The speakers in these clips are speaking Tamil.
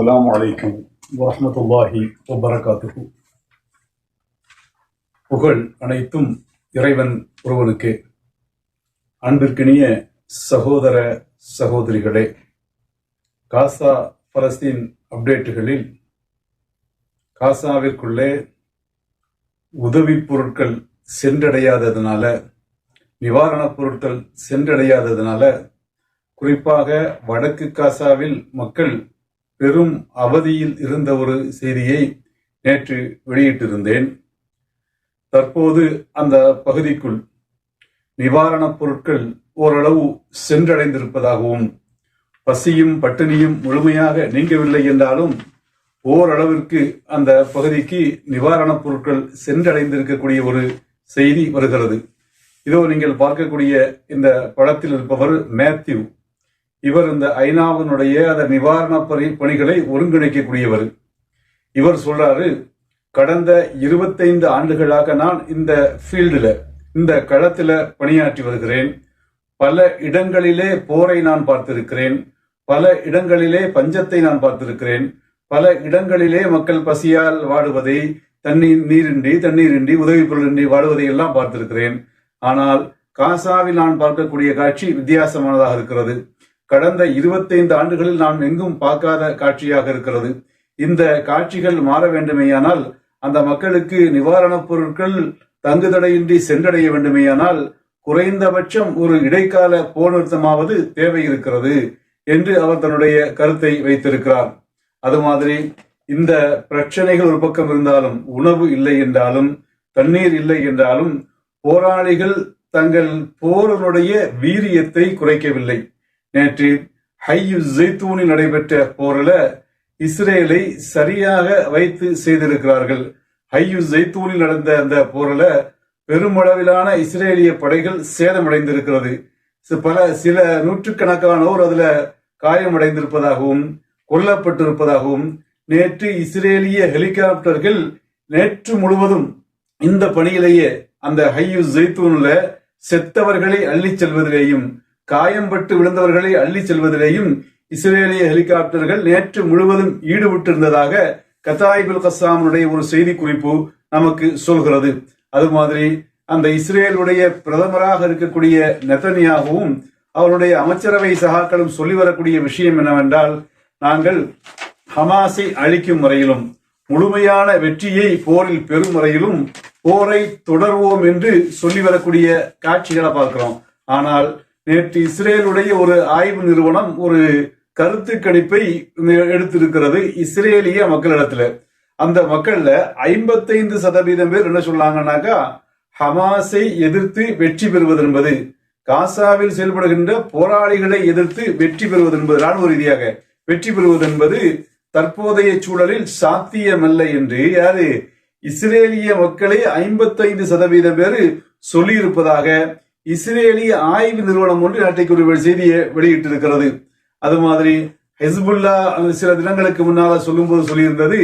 அஸ்ஸலாமு அலைக்கும் வரஹ்மத்துல்லாஹி வபரகாத்துஹு புகழ் அனைத்தும் இறைவன் ஒருவனுக்கு. அன்பிற்கினிய சகோதர சகோதரிகளே காசா பலஸ்தீன் அப்டேட்டுகளில் காசாவிற்குள்ளே உதவிப் பொருட்கள் சென்றடையாததுனால நிவாரணப் பொருட்கள் சென்றடையாததுனால குறிப்பாக வடக்கு காசாவில் மக்கள் பெரும் அவதியில் இருந்த ஒரு செய்தியை நேற்று வெளியிட்டிருந்தேன். தற்போது அந்த பகுதிக்குள் நிவாரணப் பொருட்கள் ஓரளவு சென்றடைந்திருப்பதாகவும் பசியும் பட்டினியும் முழுமையாக நீங்கவில்லை என்றாலும் ஓரளவிற்கு அந்த பகுதிக்கு நிவாரணப் பொருட்கள் சென்றடைந்திருக்கக்கூடிய ஒரு செய்தி வருகிறது. இதோ நீங்கள் பார்க்கக்கூடிய இந்த படத்தில் இருப்பவர் மேத்யூ. இவர் இந்த ஐநாவினுடைய அந்த நிவாரண பணி பணிகளை ஒருங்கிணைக்கக்கூடியவர். இவர் சொல்றாரு கடந்த இருபத்தைந்து ஆண்டுகளாக நான் இந்த ஃபீல்டில் இந்த களத்தில் பணியாற்றி வருகிறேன். பல இடங்களிலே போரை நான் பார்த்திருக்கிறேன். பல இடங்களிலே பஞ்சத்தை நான் பார்த்திருக்கிறேன். பல இடங்களிலே மக்கள் பசியால் வாடுவதை தண்ணீர் நீரின்றி தண்ணீரின்றி உதவி பொருளின்றி வாடுவதை எல்லாம் பார்த்திருக்கிறேன். ஆனால் காசாவில் நான் பார்க்கக்கூடிய காட்சி வித்தியாசமானதாக இருக்கிறது. கடந்த இருபத்தைந்து ஆண்டுகளில் நாம் எங்கும் பார்க்காத காட்சியாக இருக்கிறது. இந்த காட்சிகள் மாற வேண்டுமேயானால் அந்த மக்களுக்கு நிவாரணப் பொருட்கள் தங்குதடையின்றி சென்றடைய வேண்டுமேயானால் குறைந்தபட்சம் ஒரு இடைக்கால போர்நிறுத்தமாவது தேவை இருக்கிறது என்று அவர் தன்னுடைய கருத்தை வைத்திருக்கிறார். அது மாதிரி இந்த பிரச்சனைகள் ஒரு பக்கம் இருந்தாலும் உணவு இல்லை என்றாலும் தண்ணீர் இல்லை என்றாலும் போராளிகள் தங்கள் போரனுடைய வீரியத்தை குறைக்கவில்லை. நேற்று ஹையு ஜெய்தூனில் நடைபெற்ற போரில் இஸ்ரேலை சரியாக வைத்து செய்திருக்கிறார்கள். ஹையு ஜெய்தூனில் நடந்த அந்த போரில் பெருமளவிலான இஸ்ரேலிய படைகள் சேதமடைந்திருக்கிறது. பல சில நூற்றுக்கணக்கானோர் அதுல காயமடைந்திருப்பதாகவும் கொல்லப்பட்டிருப்பதாகவும் நேற்று இஸ்ரேலிய ஹெலிகாப்டர்கள் நேற்று முழுவதும் இந்த பணியிலேயே அந்த ஹையு ஜெய்தூன்ல செத்தவர்களை அள்ளிச் செல்வதிலேயும் காயம்பட்டு விழுந்தவர்களை அள்ளிச் செல்வதிலேயும் இஸ்ரேலிய ஹெலிகாப்டர்கள் நேற்று முழுவதும் ஈடுபட்டிருந்ததாக கத்தாயிபுல் கசாமனுடைய ஒரு செய்தி குறிப்பு நமக்கு சொல்கிறது. அது மாதிரி அந்த இஸ்ரேலுடைய பிரதமராக இருக்கக்கூடிய நெத்தனியாகவும் அவருடைய அமைச்சரவை சகாக்களும் சொல்லி வரக்கூடிய விஷயம் என்னவென்றால் நாங்கள் ஹமாஸை அழிக்கும் முறையிலும் முழுமையான வெற்றியை போரில் பெறும் வரையிலும் போரை தொடர்வோம் என்று சொல்லி வரக்கூடிய காட்சிகளை பார்க்கிறோம். ஆனால் நேற்று இஸ்ரேலுடைய ஒரு ஆய்வு நிறுவனம் ஒரு கருத்து கணிப்பை எடுத்திருக்கிறது இஸ்ரேலிய மக்களிடத்துல. அந்த மக்கள்ல ஐம்பத்தைந்து சதவீதம் பேர் என்ன சொல்லாங்கன்னாக்கா ஹமாஸை எதிர்த்து வெற்றி பெறுவது என்பது. காசாவில் செயல்படுகின்ற போராளிகளை எதிர்த்து வெற்றி பெறுவது என்பது ராணுவ ரீதியாக வெற்றி பெறுவது என்பது தற்போதைய சூழலில் சாத்தியமல்ல என்று யாரு? இஸ்ரேலிய மக்களை ஐம்பத்தைந்து சதவீதம் பேர் சொல்லியிருப்பதாக இஸ்ரேலிய ஆய்வு நிறுவனம் ஒன்று நேற்றைக்கு ஒரு செய்தியை வெளியிட்டிருக்கிறது. அது மாதிரி ஹெஸ்புல்லா சில தினங்களுக்கு முன்னால சொல்லும்போது சொல்லியிருந்தது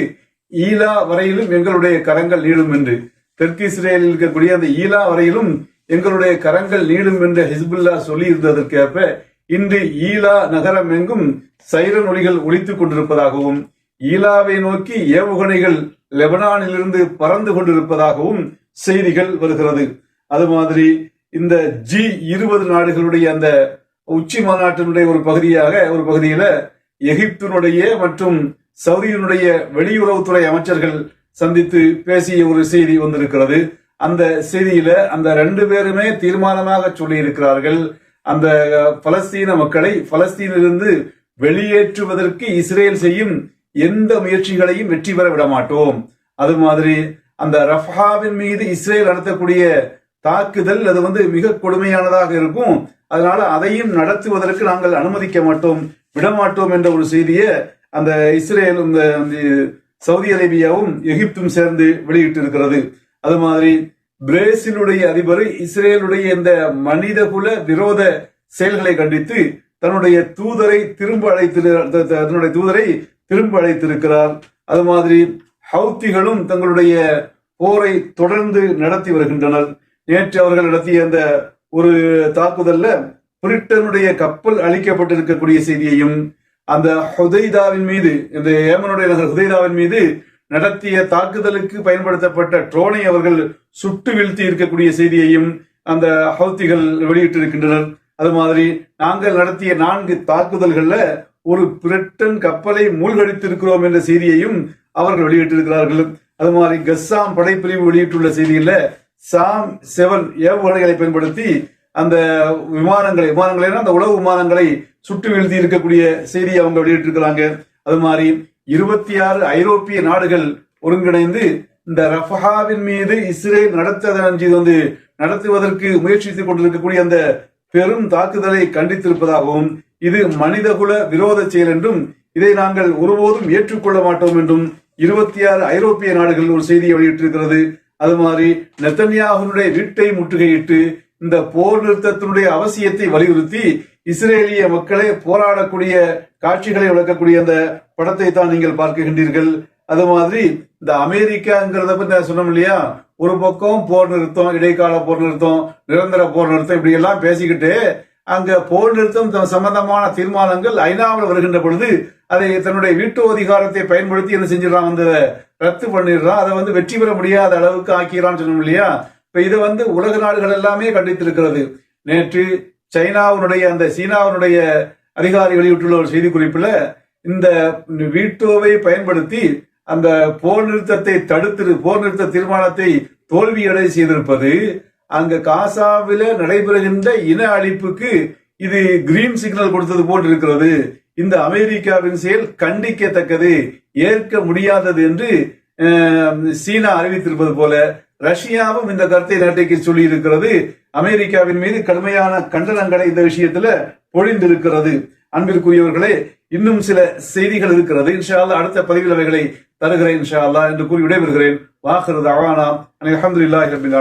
ஈலா வரையிலும் எங்களுடைய கரங்கள் நீடும் என்று. தெற்கு இஸ்ரேலில் இருக்கக்கூடிய அந்த ஈலா வரையிலும் எங்களுடைய கரங்கள் நீடும் என்று ஹிஸ்புல்லா சொல்லியிருந்ததற்கேற்ப இன்று ஈலா நகரம் எங்கும் சைரன் ஒளிகள் ஒழித்துக் கொண்டிருப்பதாகவும் ஈலாவை நோக்கி ஏவுகணைகள் லெபனானிலிருந்து பறந்து கொண்டிருப்பதாகவும் செய்திகள் வருகிறது. அது மாதிரி இந்த ஜி இருபது நாடுகளுடைய அந்த உச்சி மாநாட்டினுடைய ஒரு பகுதியாக ஒரு பகுதியில எகிப்தினுடைய மற்றும் சவுதியினுடைய வெளியுறவுத்துறை அமைச்சர்கள் சந்தித்து பேசிய ஒரு செய்தி வந்திருக்கிறது. அந்த செய்தியில அந்த ரெண்டு பேருமே தீர்மானமாக சொல்லியிருக்கிறார்கள். அந்த பலஸ்தீன மக்களை பலஸ்தீனிலிருந்து வெளியேற்றுவதற்கு இஸ்ரேல் செய்யும் எந்த முயற்சிகளையும் வெற்றி பெற விட மாட்டோம் அது மாதிரி அந்த ரஃபாவின் மீது இஸ்ரேல் நடத்தக்கூடிய தாக்குதல் அது வந்து மிக கொடுமையானதாக இருக்கும். அதனால அதையும் நடத்துவதற்கு நாங்கள் அனுமதிக்க மாட்டோம் விடமாட்டோம் என்ற ஒரு செய்தியை அந்த இஸ்ரேல் இந்த சவுதி அரேபியாவும் எகிப்தும் சேர்ந்து வெளியிட்டிருக்கிறது. அது மாதிரி பிரேசிலுடைய அதிபர் இஸ்ரேலுடைய இந்த மனிதகுல விரோத செயல்களை கண்டித்து தன்னுடைய தூதரை திரும்ப அழைத்து தன்னுடைய தூதரை திரும்ப அழைத்திருக்கிறார். அது மாதிரி ஹவுத்திகளும் தங்களுடைய போரை தொடர்ந்து நடத்தி வருகின்றனர். நேற்று அவர்கள் நடத்திய அந்த ஒரு தாக்குதல்ல பிரிட்டனுடைய கப்பல் அழிக்கப்பட்டிருக்கக்கூடிய செய்தியையும் அந்த ஹுதைதாவின் மீது இந்த ஏமனுடைய நகர் ஹுதைதாவின் மீது நடத்திய தாக்குதலுக்கு பயன்படுத்தப்பட்ட ட்ரோனை அவர்கள் சுட்டு வீழ்த்தி இருக்கக்கூடிய செய்தியையும் அந்த ஹவுத்திகள் வெளியிட்டிருக்கின்றனர். அது மாதிரி நாங்கள் நடத்திய நான்கு தாக்குதல்கள்ல ஒரு பிரிட்டன் கப்பலை மூழ்கடித்திருக்கிறோம் என்ற செய்தியையும் அவர்கள் வெளியிட்டிருக்கிறார்கள். அது மாதிரி கஸ்ஸாம் படைப்பிரிவு வெளியிட்டுள்ள செய்தியில சாம் செவன் ஏவுகணைகளை பயன்படுத்தி அந்த விமானங்களை விமானங்களை அந்த உளவு விமானங்களை சுட்டு வீழ்த்தி இருக்கக்கூடிய செய்தியை அவங்க வெளியிட்டிருக்கிறாங்க. அது மாதிரி இருபத்தி ஆறு ஐரோப்பிய நாடுகள் ஒருங்கிணைந்து இந்த ரஃபஹாவின் மீது இஸ்ரேல் நடத்தது வந்து நடத்துவதற்கு முயற்சித்துக் கொண்டிருக்கக்கூடிய அந்த பெரும் தாக்குதலை கண்டித்திருப்பதாகவும் இது மனிதகுல விரோத செயல் என்றும் இதை நாங்கள் ஒருபோதும் ஏற்றுக்கொள்ள மாட்டோம் என்றும் இருபத்தி ஆறு ஐரோப்பிய நாடுகள் ஒரு செய்தியை வெளியிட்டிருக்கிறது. அது மாதிரி நெத்தன்யாகுனுடைய வீட்டை முற்றுகையிட்டு இந்த போர் நிறுத்தத்தினுடைய அவசியத்தை வலியுறுத்தி இஸ்ரேலிய மக்களை போராடக்கூடிய காட்சிகளை விளக்கக்கூடிய அந்த படத்தை தான் நீங்கள் பார்க்கின்றீர்கள். அது மாதிரி இந்த அமெரிக்காங்கிறத பத்தி நான் சொன்னோம் இல்லையா? ஒரு பக்கம் போர் நிறுத்தம் இடைக்கால போர் நிறுத்தம் நிரந்தர போர் நிறுத்தம் இப்படி எல்லாம் பேசிக்கிட்டு அங்க போர் நிறுத்தம் த- சம்பந்தமான தீர்மானங்கள் ஐநாவில் வருகின்ற பொழுது அதை தன்னுடைய வீட்டு அதிகாரத்தை பயன்படுத்தி என்ன செஞ்சிடறான்? வந்து ரத்து பண்ணிடுறான். அதை வந்து வெற்றி பெற முடியாத அளவுக்கு ஆக்கிறான்னு சொன்னோம் இல்லையா? இப்ப இதை வந்து உலக நாடுகள் எல்லாமே கண்டித்திருக்கிறது. நேற்று சைனாவினுடைய அந்த சீனாவினுடைய அதிகாரி வெளியிட்டுள்ள ஒரு செய்தி குறிப்புல இந்த வீட்டோவை பயன்படுத்தி அந்த போர் நிறுத்தத்தை தடுத்து போர் நிறுத்த தீர்மானத்தை தோல்வியடை செய்திருப்பது அங்க காசாவில நடைபெறுகின்ற இன அழிப்புக்கு இது கிரீன் சிக்னல் கொடுத்தது போல் இருக்கிறது இந்த அமெரிக்காவின் செயல் கண்டிக்கத்தக்கது ஏற்க முடியாதது என்று சீனா அறிவித்திருப்பது போல ரஷ்யாவும் இந்த கருத்தை நேற்றைக்கு சொல்லி இருக்கிறது அமெரிக்காவின் மீது கடுமையான கண்டனங்களை இந்த விஷயத்துல பொழிந்திருக்கிறது. அன்பிற்குரியவர்களே இன்னும் சில செய்திகள் இருக்கிறது. இன்ஷால்லா அடுத்த பதிவில் அவைகளை தருகிறேன் இன்ஷா அல்லா என்று கூறி விடைபெறுகிறேன். வாகிறது அவானா அலமதுல்லாஹி ரபில்